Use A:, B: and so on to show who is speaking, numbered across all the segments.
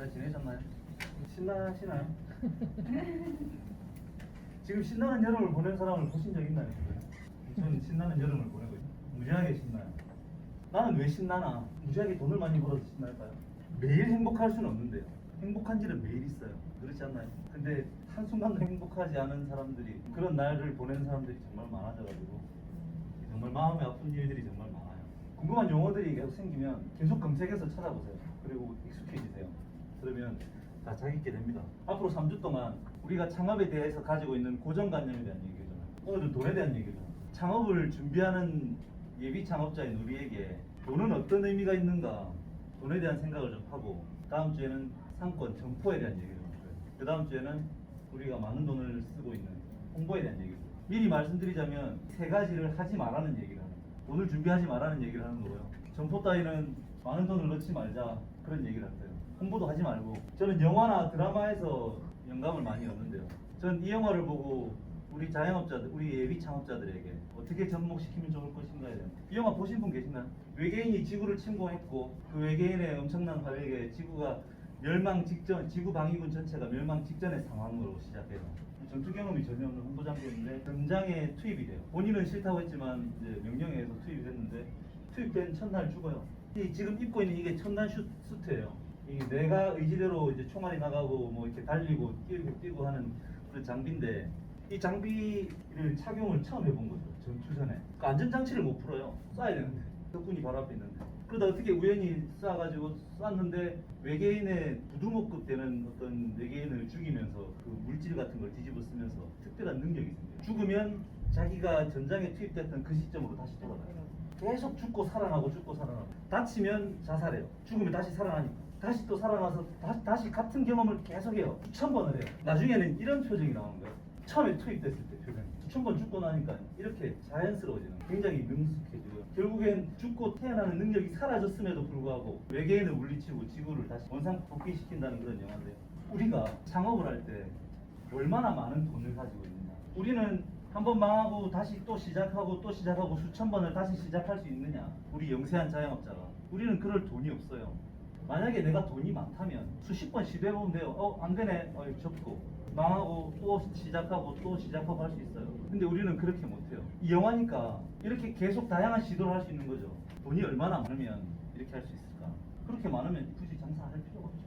A: 잘 지내셨나요? 신나시나요? 지금 신나는 여름을 보낸 사람을 보신 적 있나요? 저는 신나는 여름을 보내고 있어요. 무지하게 신나요. 나는 왜 신나나? 무지하게 돈을 많이 벌어서 신날까요? 매일 행복할 수는 없는데요. 행복한 일은 매일 있어요. 그렇지 않나요? 근데 한순간도 행복하지 않은 사람들이 그런 날을 보내는 사람들이 정말 많아져가지고 정말 마음이 아픈 일들이 정말 많아요. 궁금한 용어들이 계속 생기면 계속 검색해서 찾아보세요. 그리고 익숙해지세요. 그러면 다 자기 있게 됩니다. 앞으로 3주 동안 우리가 창업에 대해서 가지고 있는 고정관념에 대한 얘기잖아요. 오늘은 돈에 대한 얘기죠. 창업을 준비하는 예비 창업자인 우리에게 돈은 어떤 의미가 있는가 돈에 대한 생각을 좀 하고 다음 주에는 상권, 점포에 대한 얘기를 좀 해요. 그 다음 주에는 우리가 많은 돈을 쓰고 있는 홍보에 대한 얘기를 해요. 미리 말씀드리자면 세 가지를 하지 말라는 얘기를 하는 거예요. 돈을 준비하지 말라는 얘기를 하는 거고요. 점포 따위는 많은 돈을 넣지 말자 그런 얘기를 하세요. 홍보도 하지 말고 저는 영화나 드라마에서 영감을 많이 얻는데요. 전 이 영화를 보고 우리 자영업자들, 우리 예비 창업자들에게 어떻게 접목시키면 좋을 것인가에 대한 이 영화 보신 분 계신가요? 외계인이 지구를 침공했고 그 외계인의 엄청난 화력에 지구가 멸망 직전, 지구 방위군 전체가 멸망 직전의 상황으로 시작해요. 전투 경험이 전혀 없는 홍보장군인데 전장에 투입이 돼요. 본인은 싫다고 했지만 이제 명령에 의해서 투입이 됐는데 투입된 첫날 죽어요. 이 지금 입고 있는 이게 첨단 슈, 수트예요. 이게 내가 의지대로 이제 총알이 나가고 뭐 이렇게 달리고 뛰고 뛰고 하는 그런 장비인데 이 장비를 착용을 처음 해본 거죠. 전투 전에. 그 안전장치를 못 풀어요. 쏴야 되는데. 적군이 바로 앞에 있는데. 그러다 어떻게 우연히 쏴가지고 쐈는데 외계인의 부두목급 되는 어떤 외계인을 죽이면서 그 물질 같은 걸 뒤집어 쓰면서 특별한 능력이 생겨요. 죽으면 자기가 전장에 투입됐던 그 시점으로 다시 돌아가요. 계속 죽고 살아나고 죽고 살아나고 다치면 자살해요. 죽으면 다시 살아나니까 다시 또 살아나서 다시, 다시 같은 경험을 계속해요. 수천 번을 해요. 나중에는 이런 표정이 나오는 거예요. 처음에 투입됐을 때 표정이 수천 번 죽고 나니까 이렇게 자연스러워지는. 굉장히 능숙해지고요. 결국엔 죽고 태어나는 능력이 사라졌음에도 불구하고 외계인을 물리치고 지구를 다시 원상 복귀시킨다는 그런 영화인데 우리가 창업을 할 때 얼마나 많은 돈을 가지고 있느냐. 우리는 한번 망하고 다시 또 시작하고 또 시작하고 수천 번을 다시 시작할 수 있느냐. 우리 영세한 자영업자가. 우리는 그럴 돈이 없어요. 만약에 내가 돈이 많다면 수십 번 시도해보면 돼요. 어, 안 되네. 어, 접고. 망하고 또 시작하고 또 시작하고 할 수 있어요. 근데 우리는 그렇게 못해요. 이 영화니까 이렇게 계속 다양한 시도를 할 수 있는 거죠. 돈이 얼마나 많으면 이렇게 할 수 있을까? 그렇게 많으면 굳이 장사할 필요가 없죠.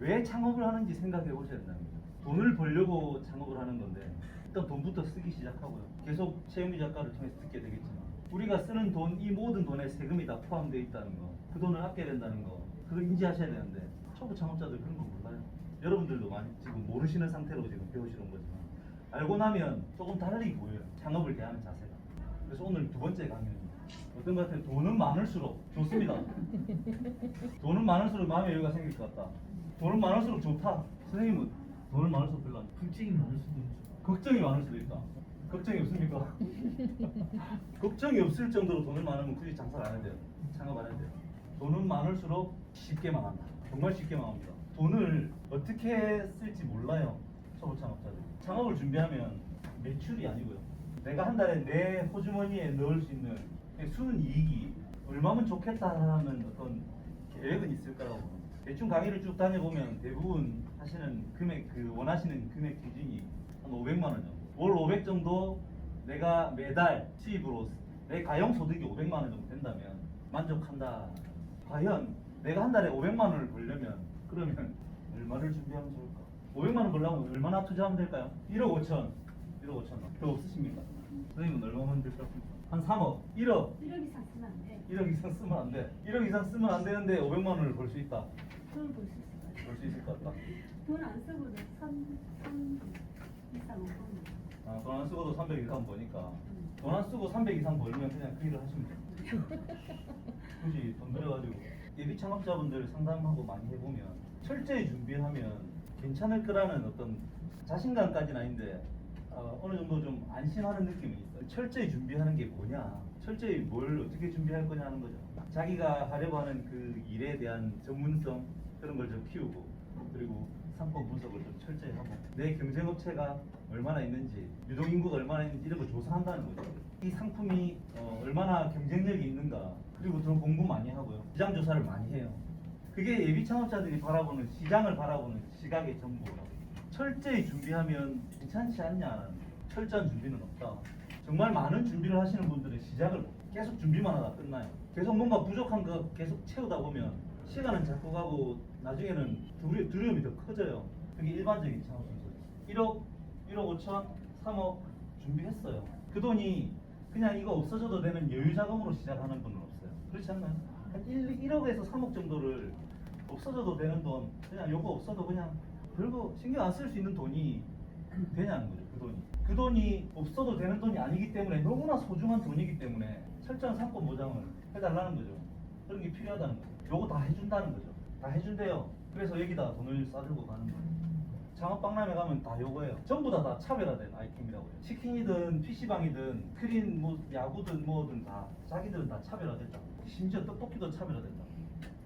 A: 왜 창업을 하는지 생각해 보셔야 된다는 거죠. 돈을 벌려고 창업을 하는 건데 일단 돈부터 쓰기 시작하고요. 계속 최영미 작가를 통해서 듣게 되겠지만 우리가 쓰는 돈, 이 모든 돈에 세금이 다 포함되어 있다는 거, 그 돈을 아껴야 된다는 거, 그걸 인지하셔야 되는데 초보 창업자들 그런 거 몰라요. 여러분들도 많이 지금 모르시는 상태로 지금 배우시는 거지만 알고 나면 조금 달리 보여요. 창업을 대하는 자세가. 그래서 오늘 두 번째 강연입니다. 어떤 것 같아요? 돈은 많을수록 좋습니다. 돈은 많을수록 마음의 여유가 생길 것 같다. 돈은 많을수록 좋다. 선생님은 돈은 많을수록 별로 안 좋다.
B: 불증이 많을 수도 있죠.
A: 걱정이 많을 수도 있다. 걱정이 없습니까? 걱정이 없을 정도로 돈을 많으면 굳이 장사를 안 해야 돼요. 창업 안 해야 돼요. 돈은 많을수록 쉽게 망한다. 정말 쉽게 망합니다. 돈을 어떻게 쓸지 몰라요. 초보 창업자들. 창업을 준비하면 매출이 아니고요. 내가 한 달에 내 호주머니에 넣을 수 있는 순 이익이 얼마면 좋겠다라는 어떤 계획은 있을 거라고 봅니다. 대충 강의를 쭉 다녀보면 대부분 하시는 금액, 그 원하시는 금액 기준이 한 500만 원 정도. 월 500 정도 내가 매달 수입으로 내 가용 소득이 500만 원 정도 된다면 만족한다. 과연 내가 한 달에 500만 원을 벌려면 그러면 얼마를 준비하면 좋을까? 500만 원 벌려면 얼마나 투자하면 될까요? 1억 5천, 1억 5천 원. 더 없으십니까? 선생님은 얼마만 될것 같습니까? 한 3억, 1억,
C: 1억 이상 쓰면 안 돼.
A: 1억 이상 쓰면 안 돼. 1억 이상 쓰면 안 되는데 500만 원을 벌 수 있다.
C: 돈을 벌수 있을 것 같아.
A: 벌 수 있을 것 같다.
C: 돈 안 쓰고도 3, 3 이상 은
A: 아, 돈 안 쓰고도 300 이상 버니까 돈 안 쓰고 300 이상 벌면 그냥 그 일을 하시면 돼요. 굳이 돈 들여가지고 예비 창업자분들 상담하고 많이 해보면 철저히 준비하면 괜찮을 거라는 어떤 자신감까지는 아닌데 어, 어느 정도 좀 안심하는 느낌이 있어요. 철저히 준비하는 게 뭐냐? 철저히 뭘 어떻게 준비할 거냐 하는 거죠. 자기가 하려고 하는 그 일에 대한 전문성 그런 걸 좀 키우고 그리고 상권 분석을 좀 철저히 하고 내 경쟁업체가 얼마나 있는지 유동인구가 얼마나 있는지 이런 걸 조사한다는 거죠. 이 상품이 어, 얼마나 경쟁력이 있는가 그리고 더 공부 많이 하고요. 시장 조사를 많이 해요. 그 그게 예비 창업자들이 바라보는 시장을 바라보는 시각의 전부라고. 철저히 준비하면 괜찮지 않냐는 철저한 준비는 없다. 정말 많은 준비를 하시는 분들은 시작을. 계속 준비만 하다 끝나요. 계속 뭔가 부족한 거 계속 채우다 보면 시간은 자꾸 가고 나중에는 두려, 두려움이 더 커져요. 그게 일반적인 창업 순서죠. 1억, 1억 5천, 3억 준비했어요. 그 돈이 그냥 이거 없어져도 되는 여유 자금으로 시작하는 분은 없어요. 그렇지 않나요? 한 1, 1억에서 3억 정도를 없어져도 되는 돈, 그냥 요거 없어도 그냥 별거 신경 안 쓸 수 있는 돈이 되냐는 거죠. 그 돈이. 그 돈이 없어도 되는 돈이 아니기 때문에 너무나 소중한 돈이기 때문에 철저한 상권 보장을 해달라는 거죠. 그런 게 필요하다는 거죠. 요거 다 해준다는 거죠. 다 해준대요. 그래서 여기다 돈을 싸들고 가는 거예요. 박람회 가면 다 요거예요. 전부 다 다 차별화된 아이템이라고요. 치킨이든 PC방이든 크린 뭐 야구든 뭐든 다 자기들은 다 차별화됐다고. 심지어 떡볶이도 차별화됐다고.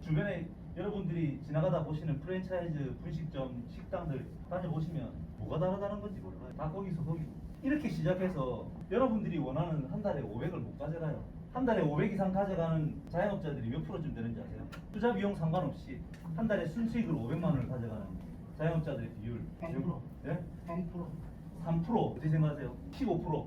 A: 주변에 여러분들이 지나가다 보시는 프랜차이즈 분식점 식당들 다녀보시면 뭐가 다르다는 건지 몰라요. 다 거기서 거기고. 이렇게 시작해서 여러분들이 원하는 한 달에 500을 못 가져가요. 한 달에 500 이상 가져가는 자영업자들이 몇 프로쯤 되는지 아세요? 투자 비용 상관없이 한 달에 순수익으로 500만 원을 가져가는 자영업자들의 비율.
B: 3%.
A: 예?
B: 3%
A: 3% 어떻게 생각하세요? 15%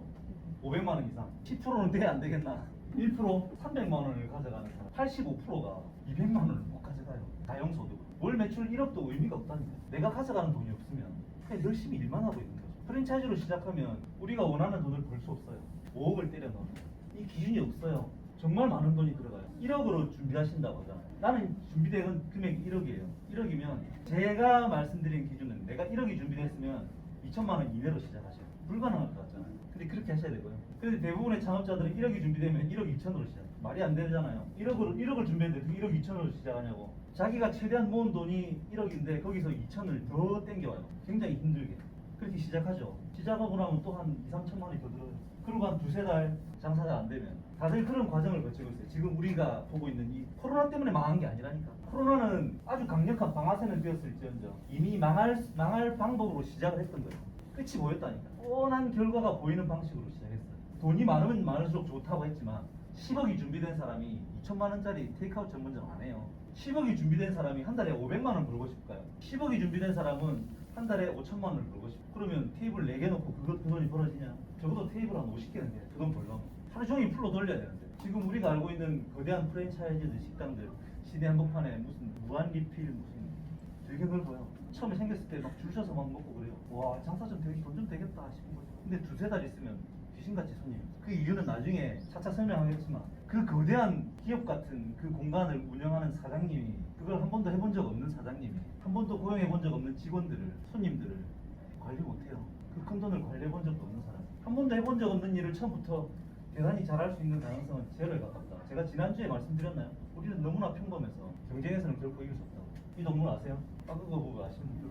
A: 500만 원 이상. 10%는 돼안 되겠나? 1% 300만 원을 가져가는 사람. 85%가 200만 원을 못 가져가요. 다용소득 월 매출 1억도 의미가 없다니까. 내가 가져가는 돈이 없으면 그냥 열심히 일만 하고 있는 거죠. 프랜차이즈로 시작하면 우리가 원하는 돈을 벌 수 없어요. 5억을 때려 넣으면. 이 기준이 없어요. 정말 많은 돈이 들어가요. 1억으로 준비하신다고 하잖아요 나는 준비된 금액이 1억이에요 1억이면 제가 말씀드린 기준은 내가 1억이 준비됐으면 2천만 원 이내로 시작하셔요. 불가능할 것 같잖아요. 근데 그렇게 하셔야 되고요. 근데 대부분의 창업자들은 1억이 준비되면 1억 2천으로 시작. 말이 안 되잖아요. 1억으로 1억을 준비했는데 그 1억 2천으로 시작하냐고. 자기가 최대한 모은 돈이 1억인데 거기서 2천을 더 땡겨와요. 굉장히 힘들게. 그렇게 시작하죠. 시작하고 나면 또 한 2, 3천만 원이 더 들어요. 그리고 한 두세 달 장사가 안 되면 다들 그런 과정을 거치고 있어요. 지금 우리가 보고 있는 이 코로나 때문에 망한 게 아니라니까. 코로나는 아주 강력한 방아쇠는 되었을지언정 이미 망할 망할 방법으로 시작을 했던 거예요. 끝이 보였다니까. 뻔한 결과가 보이는 방식으로 시작했어요. 돈이 많으면 많을수록 좋다고 했지만 10억이 준비된 사람이 2천만 원짜리 테이크아웃 전문점 안 해요. 10억이 준비된 사람이 한 달에 500만 원 벌고 싶을까요? 10억이 준비된 사람은 한 달에 5천만 원을 벌고 싶어. 그러면 테이블 4개 놓고 그것 그 돈이 벌어지냐? 적어도 테이블 한 50개는 돼. 그돈 벌려면. 하루 종일 풀로 돌려야 되는데. 지금 우리가 알고 있는 거대한 프랜차이즈들 식당들 시내 한복판에 무슨 무한 리필 무슨 되게 넓어요. 처음에 생겼을 때 막 줄 서서 막 먹고 그래요. 와 장사 좀 되게 돈 좀 되겠다 싶은 거죠. 근데 두세 달 있으면 귀신같이 손님. 그 이유는 나중에 차차 설명하겠지만 그 거대한 기업 같은 그 공간을 운영하는 사장님이 그걸 한 번도 해본 적 없는 사장님이 한 번도 고용해 본 적 없는 직원들을 손님들을 관리 못해요. 그 큰 돈을 관리해 본 적도 없는 사람. 한 번도 해본 적 없는 일을 처음부터 대단히 잘할 수 있는 가능성은 제로에 가깝다. 제가 지난주에 말씀드렸나요? 우리는 너무나 평범해서 경쟁에서는 결코 이길 수 없다고. 이 동물 아세요? 아그거 보고 아시는 분들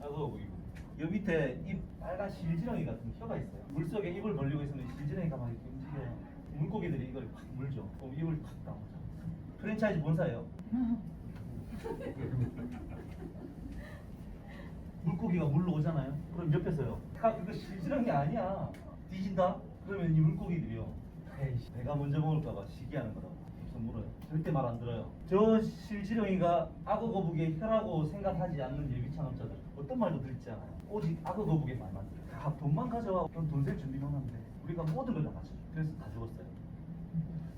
A: 아그거 보이고. 여 밑에 이 빨간 실지렁이 같은 혀가 있어요. 물속에 입을 벌리고 있으면 실지렁이가 막 이렇게 움직여요. 물고기들이 이걸 팍 물죠. 그럼 입을 팍 다물죠. 프랜차이즈 본사예요. 물고기가 물로 오잖아요. 그럼 옆에서요. 야, 이거 실지렁이 아니야. 뒤진다? 그러면 이 물고기들이요. 에이씨, 내가 먼저 먹을까봐 시기하는 거라고. 무슨 물어요. 절대 말 안 들어요. 저 실지렁이가 악어 거북이의 혀라고 생각하지 않는 예비 창업자들 어떤 말도 듣지 않아요. 오직 악어 거북이의 말만 들어요. 다 돈만 가져와. 그럼 돈 셀 준비만 하면 돼. 우리가 모든 걸다 갖춰줘. 그래서 다 죽었어요.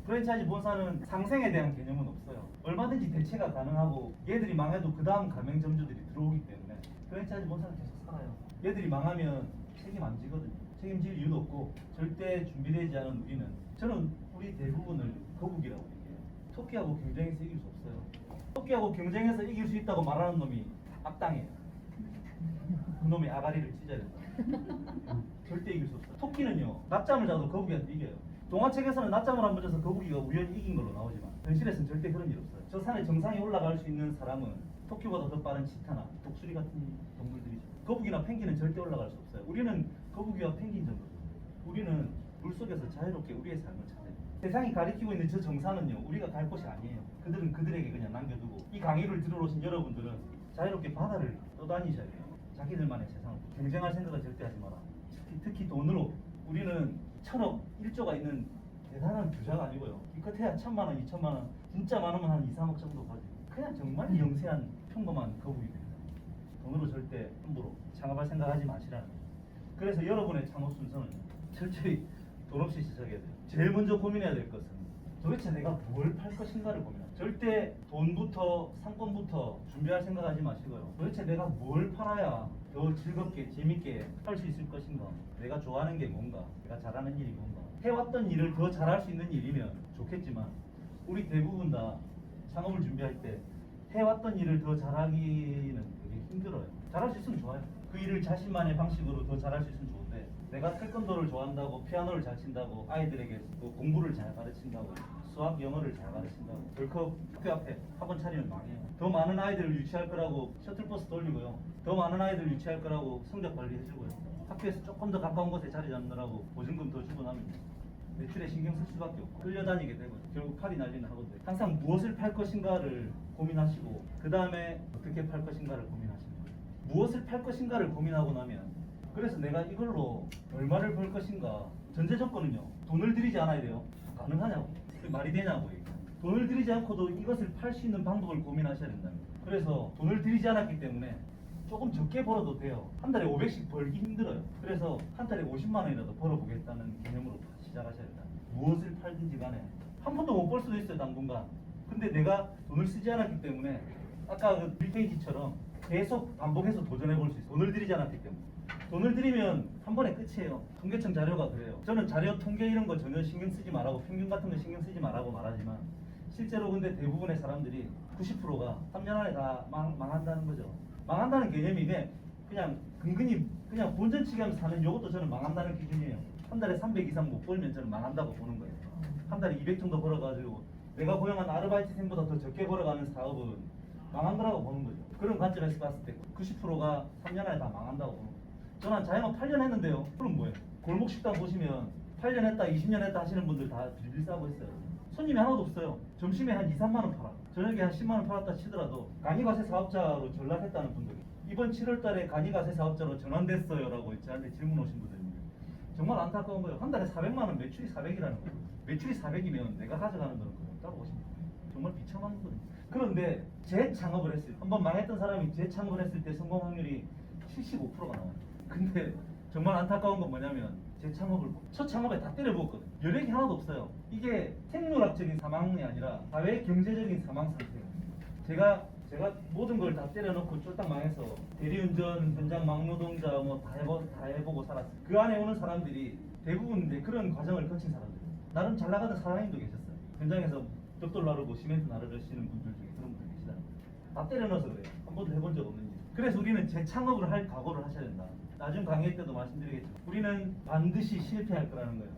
A: 프랜차이즈 본사는 상생에 대한 개념은 없어요. 얼마든지 대체가 가능하고 얘들이 망해도 그 다음 가맹점주들이 들어오기 때문에 프랜차이즈 본사는 계속 살아요. 얘들이 망하면 책임 안 지거든요. 책임질 이유도 없고 절대 준비되지 않은 우리는 저는 우리 대부분을 거북이라고 얘기해요. 토끼하고 경쟁해서 이길 수 없어요. 토끼하고 경쟁해서 이길 수 있다고 말하는 놈이 악당이에요. 그 놈의 아가리를 찢어야 된다. 절대 이길 수 없어요. 토끼는요, 낮잠을 자도 거북이한테 이겨요. 동화책에서는 낮잠을 한번 자서 거북이가 우연히 이긴 걸로 나오지만 현실에서는 절대 그런 일 없어요. 저 산의 정상에 올라갈 수 있는 사람은 토끼보다 더 빠른 치타나 독수리 같은 동물들이죠. 거북이나 펭귄은 절대 올라갈 수 없어요. 우리는 거북이와 펭귄 정도죠. 우리는 물 속에서 자유롭게 우리의 삶을 찾아요. 세상이 가리키고 있는 저 정상은요, 우리가 갈 곳이 아니에요. 그들은 그들에게 그냥 남겨두고 이 강의를 들으러 오신 여러분들은 자유롭게 바다를 떠다니셔야 돼요. 자기들만의 세상을 경쟁할 생각을 절대 하지 마라. 특히, 특히 돈으로 우리는 천억, 일조가 있는 대단한 부자가 아니고요. 기껏해야 천만 원, 이천만 원, 진짜 많으면 한 2, 3억 정도 가지고 그냥 정말 영세한 평범한 거북입니다. 돈으로 절대 함부로 창업할 생각하지 마시라는. 그래서 여러분의 창업 순서는 철저히 돈 없이 시작해야 돼요. 제일 먼저 고민해야 될 것은 도대체 내가 뭘 팔 것인가를 고민해요. 절대 돈부터 상권부터 준비할 생각하지 마시고요. 도대체 내가 뭘 팔아야 더 즐겁게 재밌게 할 수 있을 것인가? 내가 좋아하는 게 뭔가? 내가 잘하는 일이 뭔가? 해왔던 일을 더 잘할 수 있는 일이면 좋겠지만 우리 대부분 다 창업을 준비할 때 해왔던 일을 더 잘하기는 되게 힘들어요. 잘할 수 있으면 좋아요. 그 일을 자신만의 방식으로 더 잘할 수 있으면 좋은데 내가 태권도를 좋아한다고 피아노를 잘 친다고 아이들에게 또 공부를 잘 가르친다고 수학 영어를 잘 가르친다고 덜컥 학교 앞에 학원 차리면 망해요. 더 많은 아이들을 유치할 거라고 셔틀버스 돌리고요. 더 많은 아이들을 유치할 거라고 성적 관리해주고요. 학교에서 조금 더 가까운 곳에 자리 잡느라고 보증금 더 주고 나면 매출에 신경 쓸 수밖에 없고 끌려다니게 되고 결국 팔이 날리는 학원들 항상 무엇을 팔 것인가를 고민하시고 그 다음에 어떻게 팔 것인가를 고민하시는 거예요 무엇을 팔 것인가를 고민하고 나면 그래서 내가 이걸로 얼마를 벌 것인가 전제 조건은요 돈을 들이지 않아야 돼요 가능하냐고 말이 되냐고. 돈을 들이지 않고도 이것을 팔 수 있는 방법을 고민하셔야 거예요 그래서 돈을 들이지 않았기 때문에 조금 적게 벌어도 돼요. 한 달에 500씩 벌기 힘들어요. 그래서 한 달에 50만 원이라도 벌어보겠다는 개념으로 시작하셔야 된다. 무엇을 팔든지 간에 한 푼도 못 벌 수도 있어요, 당분간. 근데 내가 돈을 쓰지 않았기 때문에 아까 그 빌게이지처럼 계속 반복해서 도전해 볼 수 있어요. 돈을 들이지 않았기 때문에. 돈을 들이면 한 번에 끝이에요. 통계청 자료가 그래요. 저는 자료 통계 이런 거 전혀 신경 쓰지 말라고 평균 같은 거 신경 쓰지 말라고 말하지만 실제로 근데 대부분의 사람들이 90%가 3년 안에 다 망, 망한다는 거죠. 망한다는 개념이 이게 그냥 근근히 그냥 본전치기 하면서 사는 이것도 저는 망한다는 기준이에요. 한 달에 300 이상 못 벌면 저는 망한다고 보는 거예요. 한 달에 200 정도 벌어가지고 내가 고용한 아르바이트생보다 더 적게 벌어가는 사업은 망한 거라고 보는 거죠. 그런 관점에서 봤을 때 90%가 3년 안에 다 망한다고 보는 거예요. 저는 자영업 8년 했는데요. 그럼 뭐예요? 골목 식당 보시면 8년 했다, 20년 했다 하시는 분들 다 빌빌 싸고 있어요. 손님이 하나도 없어요. 점심에 한 2, 3만 원 팔아. 저녁에 한 10만 원 팔았다 치더라도 간이가세 사업자로 전락했다는 분들이 이번 7월 달에 간이가세 사업자로 전환됐어요 라고 저한테 질문 오신 있는데 정말 안타까운 거예요. 한 달에 400만 원 매출이 400이라는 거예요. 매출이 400이면 내가 가져가는 거는. 없다고 보시면 돼요. 정말 비참한 거거든요. 그런데 재창업을 했을 때, 한번 망했던 사람이 재창업을 했을 때 성공 확률이 75%가 나와요. 근데 정말 안타까운 건 뭐냐면 재창업을 첫 창업에 다 때려부었거든요. 여력이 하나도 없어요. 이게 생물학적인 사망이 아니라 사회 경제적인 사망 상태예요. 제가 제가 모든 걸 다 때려놓고 쫄딱 망해서 대리운전, 현장 막노동자 뭐 다 해보 다 해보고 살았어요. 그 안에 오는 사람들이 대부분 이제 그런 과정을 거친 사람들. 나름 잘 나가는 사장님도 계셨어요. 현장에서 벽돌 나르고 시멘트 나르시는 분들 중에 그런 분들 계시잖아요. 다 때려넣어서 그래요. 한 번도 해본 적 없는 일. 그래서 우리는 재창업을 할 각오를 하셔야 된다. 나중 강의 때도 말씀드리겠지만 우리는 반드시 실패할 거라는 거예요.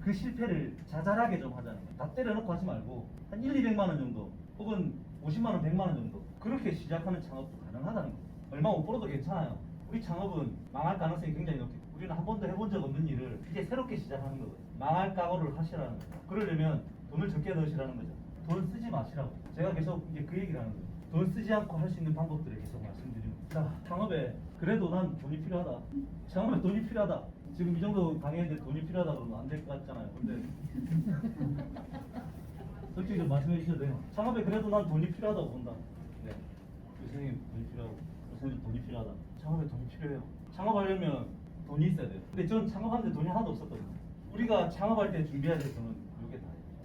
A: 그 실패를 자잘하게 좀 하자는 거예요. 다 때려놓고 하지 말고 한 1, 200만 원 정도 혹은 50만 원, 100만 원 정도 그렇게 시작하는 창업도 가능하다는 거예요. 얼마 못 벌어도 괜찮아요. 우리 창업은 망할 가능성이 굉장히 높기 때문에 우리는 한 번도 해본 적 없는 일을 이제 새롭게 시작하는 거거든요. 망할 각오를 하시라는 거예요. 그러려면 돈을 적게 넣으시라는 거죠. 돈 쓰지 마시라고. 제가 계속 이제 그 얘기를 하는 거예요. 돈 쓰지 않고 할 수 있는 방법들을 계속 말씀드리는 거예요. 자, 창업에 그래도 난 돈이 필요하다. 창업에 돈이 필요하다. 지금 이 정도 강의했는데 돈이 필요하다 그러면 안 될 것 같잖아요. 근데 솔직히 좀 말씀해 주셔도 돼요. 창업에 그래도 난 돈이 필요하다고 본다. 네. 교수님 돈이 필요하고, 교수님 돈이 필요하다. 창업에 돈이 필요해요. 창업하려면 돈이 있어야 돼요. 근데 전 창업하는데 돈이 하나도 없었거든요. 우리가 창업할 때 준비해야 될 돈은.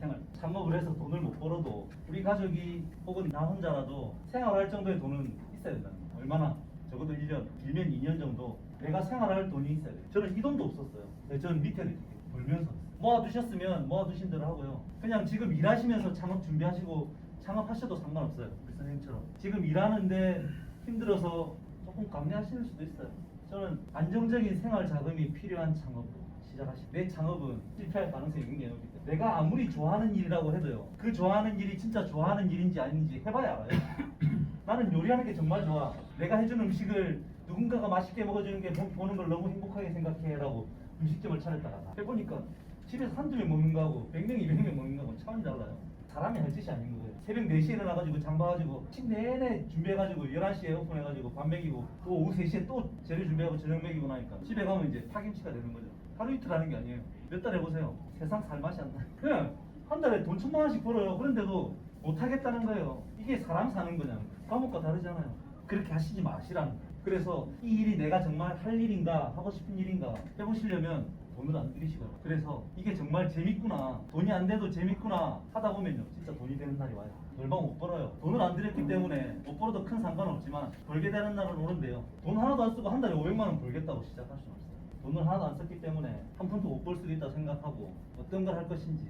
A: 생활. 창업을 해서 돈을 못 벌어도 우리 가족이 혹은 나 혼자라도 생활할 정도의 돈은 있어야 된다는 거예요. 얼마나? 적어도 1년, 길면 2년 정도 내가 생활할 돈이 있어야 돼요. 저는 이 돈도 없었어요. 근데 저는 밑에를 벌면서 모아두셨으면 모아두신 대로 하고요. 그냥 지금 일하시면서 창업 준비하시고 창업하셔도 상관없어요. 우리 선생님처럼. 지금 일하는데 힘들어서 조금 감내하실 수도 있어요. 저는 안정적인 생활 자금이 필요한 창업으로 시작하시. 내 창업은 실패할 가능성이 굉장히 높기 때문에 내가 아무리 좋아하는 일이라고 해도요. 그 좋아하는 일이 진짜 좋아하는 일인지 아닌지 해봐야 알아요. 나는 요리하는 게 정말 좋아. 내가 해준 음식을 누군가가 맛있게 먹어주는 게 보- 보는 걸 너무 행복하게 생각해라고 음식점을 차렸다가 해보니까 집에서 한두 명 먹는 거하고 100명, 200명 먹는 거하고 차원이 달라요. 사람이 할 짓이 아닌 거예요. 새벽 4시에 일어나가지고 장 봐가지고 집 내내 준비해가지고 11시에 오픈해가지고 밥 먹이고 또 오후 3시에 또 재료 준비하고 저녁 먹이고 나니까 집에 가면 이제 파김치가 되는 거죠. 하루 이틀 하는 게 아니에요. 몇 달 해보세요. 세상 살 맛이 안 나. 그냥 한 달에 돈 천만 원씩 벌어요. 그런데도 못 하겠다는 거예요. 이게 사람 사는 거예요. 과목과 다르잖아요. 그렇게 하시지 마시라는 거예요. 그래서 이 일이 내가 정말 할 일인가 하고 싶은 일인가 해보시려면 돈을 안 들이시더라고요. 그래서 이게 정말 재밌구나 돈이 안 돼도 재밌구나 하다 보면요 진짜 돈이 되는 날이 와요. 얼마 못 벌어요. 돈을 안 들였기 때문에 못 벌어도 큰 상관없지만 벌게 되는 날은 오는데요. 돈 하나도 안 쓰고 한 달에 500만 원 벌겠다고 시작할 수는 없어요. 돈을 하나도 안 썼기 때문에 한 푼도 못 벌 수도 있다 생각하고 어떤 걸 할 것인지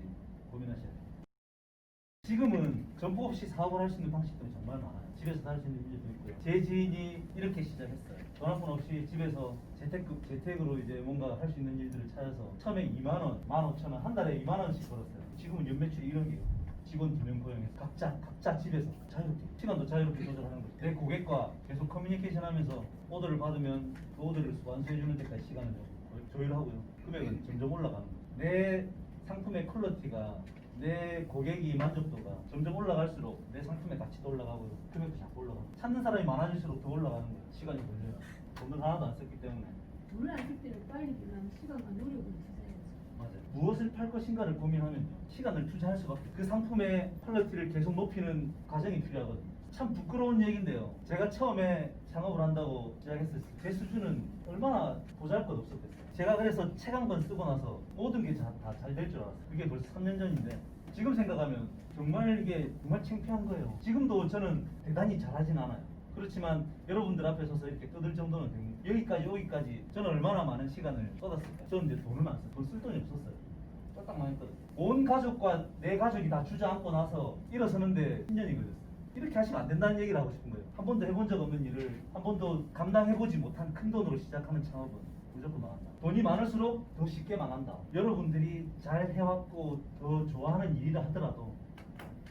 A: 고민하셔야 돼요. 지금은 전부 없이 사업을 할 수 있는 방식들이 정말 많아요. 집에서 할수 있는 일도 있고요. 제 지인이 이렇게 시작했어요. 전화폰 없이 집에서 재테크, 재테크로 이제 뭔가 할 수 있는 일들을 찾아서 처음에 2만 원, 1만 5천 원, 한 달에 2만 원씩 벌었어요. 지금은 연매출이 1억이에요. 직원 두 명 고용해서 각자 각자 집에서 자유롭게 시간도 자유롭게 조절하는 거죠. 내 고객과 계속 커뮤니케이션 하면서 오더를 받으면 그 오더를 완수해 주는 데까지 시간을 조율하고요. 금액은 점점 올라가는 거예요. 내 상품의 퀄리티가 내 고객이 만족도가 점점 올라갈수록 내 상품의 가치도 올라가고요. 금액도 자꾸 올라가고 찾는 사람이 많아질수록 더 올라가는 거예요. 시간이 걸려요. 돈을 하나도 안 썼기 때문에.
C: 돈을 안쓸 때를 빨리 내려면 시간과 노력을.
A: 무엇을 팔 것인가를 고민하면요. 시간을 투자할 수밖에. 그 상품의 퀄리티를 계속 높이는 과정이 필요하거든요. 참 부끄러운 얘기인데요. 제가 처음에 창업을 한다고 시작했을 때 제 수준은 얼마나 보잘것 없었겠어요. 제가 그래서 책 한 권 쓰고 나서 모든 게 다 잘 될 줄 알았어요. 그게 벌써 3년 전인데 지금 생각하면 정말 이게 정말 창피한 거예요. 지금도 저는 대단히 잘하진 않아요. 그렇지만 여러분들 앞에 서서 이렇게 떠들 정도는 됩니다. 여기까지 오기까지 저는 얼마나 많은 시간을 쏟았을까. 저는 이제 돈을 안 써요. 돈 쓸 돈이 없었어요. 딱 망했거든요. 온 가족과 내 가족이 다 주저앉고 나서 일어서는데 10년이 걸렸어요. 이렇게 하시면 안 된다는 얘기를 하고 싶은 거예요. 한 번도 해본 적 없는 일을 한 번도 감당해보지 못한 큰 돈으로 시작하는 창업은 무조건 망한다. 돈이 많을수록 더 쉽게 망한다. 여러분들이 잘 해왔고 더 좋아하는 일이라 하더라도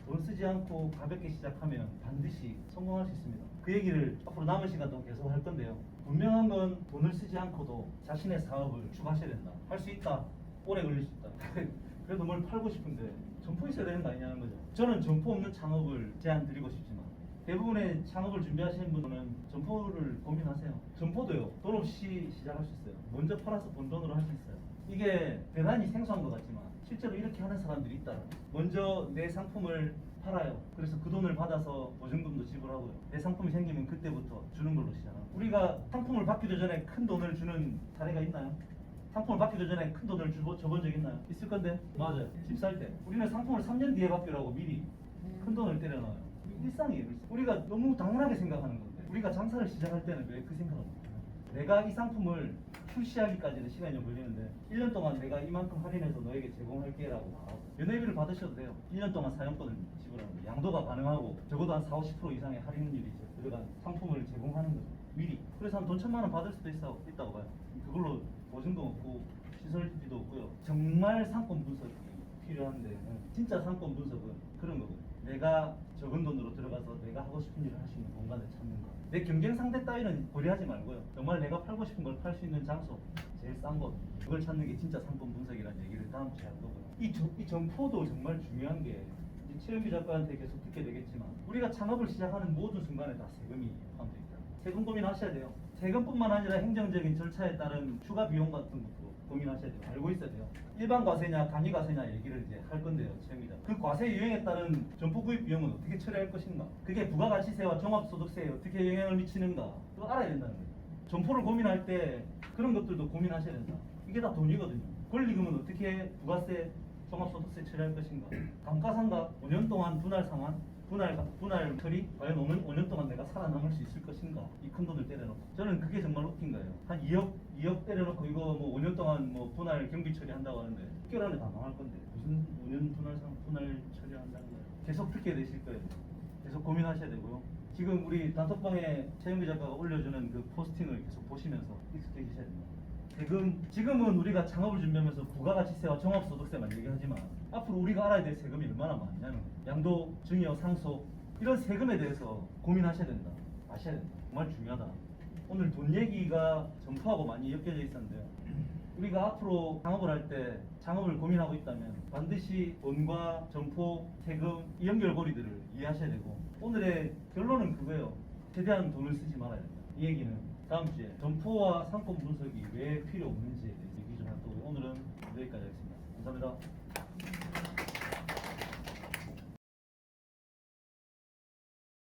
A: 돈 쓰지 않고 가볍게 시작하면 반드시 성공할 수 있습니다. 그 얘기를 앞으로 남은 시간 동안 계속 할 건데요. 분명한 건 돈을 쓰지 않고도 자신의 사업을 추가하셔야 된다. 할 수 있다. 오래 걸릴 수 있다. 그래도 뭘 팔고 싶은데 점포 있어야 되는 거 아니냐는 거죠. 저는 점포 없는 창업을 제안 드리고 싶지만 대부분의 창업을 준비하시는 분들은 점포를 고민하세요. 점포도요. 돈 없이 시작할 수 있어요. 먼저 팔아서 번 돈으로 할 수 있어요. 이게 대단히 생소한 것 같지만 실제로 이렇게 하는 사람들이 있다. 먼저 내 상품을 팔아요. 그래서 그 돈을 받아서 보증금도 지불하고요. 내 상품이 생기면 그때부터 주는 걸로 시작합니다. 우리가 상품을 받기도 전에 큰 돈을 주는 사례가 있나요? 상품을 받기도 전에 큰 돈을 주고 줘본 적 있나요? 있을 건데? 맞아요. 집 살 때. 우리는 상품을 3년 뒤에 받기라고 미리 큰 돈을. 이게 일상이에요. 일상. 우리가 너무 당연하게 생각하는 건데 우리가 장사를 시작할 때는 왜 그 생각을 못해요? 내가 이 상품을 출시하기까지는 시간이 좀 걸리는데 1년 동안 내가 이만큼 할인해서 너에게 제공할게라고 말하고 연회비를 받으셔도 돼요. 1년 동안 사용권을 지불하는 거예요. 양도가 가능하고 적어도 한 4, 50% 이상의 할인율이 들어간 상품을 제공하는 거죠. 미리. 그래서 한 돈 천만 원 받을 수도 있어, 있다고 봐요. 그걸로 보증도 없고 시설비도 없고요. 정말 상권 분석이 필요한 데는 진짜 상권 분석은 그런 거거든요. 내가 적은 돈으로 들어가서 내가 하고 싶은 일을 할 수 있는 공간을 찾는 거. 내 경쟁 상대 따위는 고려하지 말고요. 정말 내가 팔고 싶은 걸 팔 수 있는 장소, 제일 싼 곳. 그걸 찾는 게 진짜 상권 분석이라는 얘기를 다음 주에 할 거고요. 이, 점- 이 점포도 정말 중요한 게 최영규 작가한테 계속 듣게 되겠지만 우리가 창업을 시작하는 모든 순간에 다 세금이 포함되어 있다. 세금 고민하셔야 돼요. 세금뿐만 아니라 행정적인 절차에 따른 추가 비용 같은 것도 고민하셔야 돼요. 알고 있어야 돼요. 일반 과세냐 간이 과세냐 얘기를 이제 할 건데요. 최영기자. 그 과세 유형에 따른 점포 구입 비용은 어떻게 처리할 것인가? 그게 부가가치세와 종합소득세에 어떻게 영향을 미치는가? 그거 알아야 된다는 거예요. 점포를 고민할 때 그런 것들도 고민하셔야 된다. 이게 다 돈이거든요. 권리금은 어떻게 부가세, 종합소득세 처리할 것인가? 감가상각 5년 동안 분할 상환, 분할 분할 처리 과연 5년, 5년 동안 내가 살아남을 수 있을 것인가? 이 큰 돈을 때려놓고 저는 그게 정말 웃긴 거예요. 한 2억 2억 때려놓고 이거 뭐 5년 동안 뭐 분할 경비 처리한다고 하는데 6개월 안에 다 망할 건데 무슨 5년 분할 상 분할 처리한다는 거예요. 계속 듣게 되실 거예요. 계속 고민하셔야 되고요. 지금 우리 단톡방에 최영기 작가가 올려주는 그 포스팅을 계속 보시면서 익숙해지셔야 됩니다. 세금 지금은 우리가 창업을 준비하면서 부가가치세와 종합소득세만 얘기하지만 앞으로 우리가 알아야 될 세금이 얼마나 많냐는. 양도, 증여, 상속 이런 세금에 대해서 고민하셔야 된다. 아셔야 된다. 정말 중요하다. 오늘 돈 얘기가 점포하고 많이 엮여져 있었는데요. 우리가 앞으로 창업을 할 때 창업을 고민하고 있다면 반드시 돈과 점포, 세금 이 연결고리들을 이해하셔야 되고 오늘의 결론은 그거예요. 최대한 돈을 쓰지 말아야 된다. 이 얘기는 다음 주에 점포와 상권 분석이 왜 필요 없는지에 대해서 얘기 좀할 거고요. 오늘은 여기까지 하겠습니다. 감사합니다.